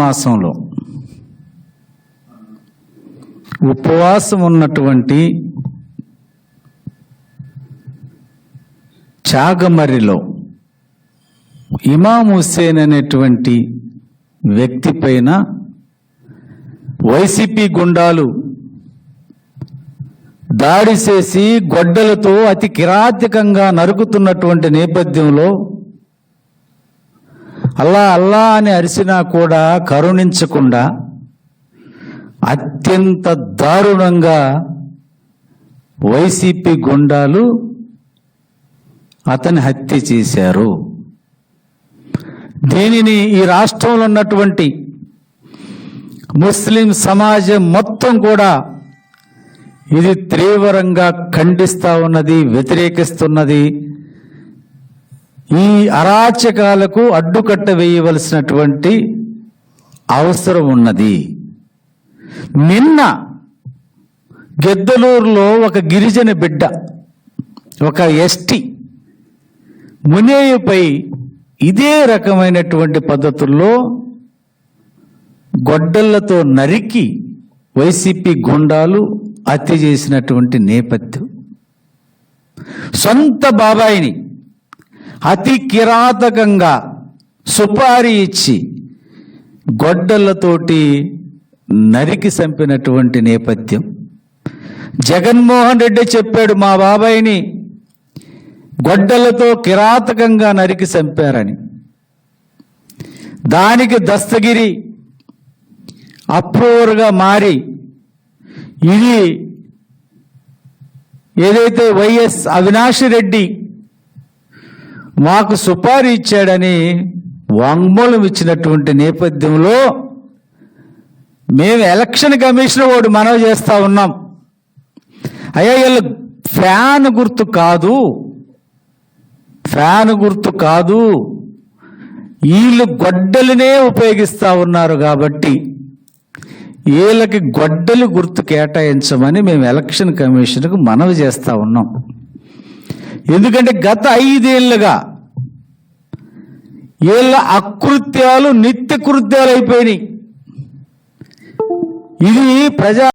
మాసంలో ఉపవాసం ఉన్నటువంటి చాగమర్రిలో ఇమాం హుస్సేన్ అనేటువంటి వ్యక్తి పైన వైసీపీ గుండాలు దాడి చేసి గొడ్డలతో అతి కిరాతకంగా నరుకుతున్నటువంటి నేపథ్యంలో అల్లా అల్లా అని అరిసినా కూడా కరుణించకుండా అత్యంత దారుణంగా వైసీపీ గుండాలు అతని హత్య చేశారు. దీనిని ఈ రాష్ట్రంలో ఉన్నటువంటి ముస్లిం సమాజం మొత్తం కూడా ఇది తీవ్రంగా ఖండిస్తూ ఉన్నది వ్యతిరేకిస్తున్నది. ఈ అరాచకాలకు అడ్డుకట్ట వేయవలసినటువంటి అవసరం ఉన్నది. నిన్న గెద్దలూరులో ఒక గిరిజన బిడ్డ ఒక ఎస్టీ మునేయుపై ఇదే రకమైనటువంటి పద్ధతుల్లో గొడ్డళ్ళతో నరికి వైసీపీ గుండాలు హత్య చేసినటువంటి నేపథ్యం. సొంత బాబాయిని అతి కిరాతకంగా సుపారీ ఇచ్చి గొడ్డళ్ళతోటి నరికి చంపినటువంటి నేపథ్యం. జగన్మోహన్ రెడ్డి చెప్పాడు మా బాబాయిని గొడ్డలతో కిరాతకంగా నరికి చంపారని దానికి దస్తగిరి అప్రూవర్గా మారి ఇది ఏదైతే వైఎస్ అవినాష్ రెడ్డి మాకు సుపారీ ఇచ్చాడని వాంగ్మూలం ఇచ్చినటువంటి నేపథ్యంలో మేము ఎలక్షన్ కమిషన్ వాడు మనవి చేస్తూ ఉన్నాం. అయ్యా వీళ్ళు ఫ్యాన్ గుర్తు కాదు. ఫ్యాన్ గుర్తు కాదు. వీళ్ళు గొడ్డలినే ఉపయోగిస్తూ ఉన్నారు కాబట్టి వీళ్ళకి గొడ్డలి గుర్తు కేటాయించమని మేము ఎలక్షన్ కమిషన్కు మనవి చేస్తూ ఉన్నాం. ఎందుకంటే గత ఐదేళ్ళుగా వీళ్ళ అకృత్యాలు నిత్య కృత్యాలు అయిపోయినాయి. ఇది ప్రజా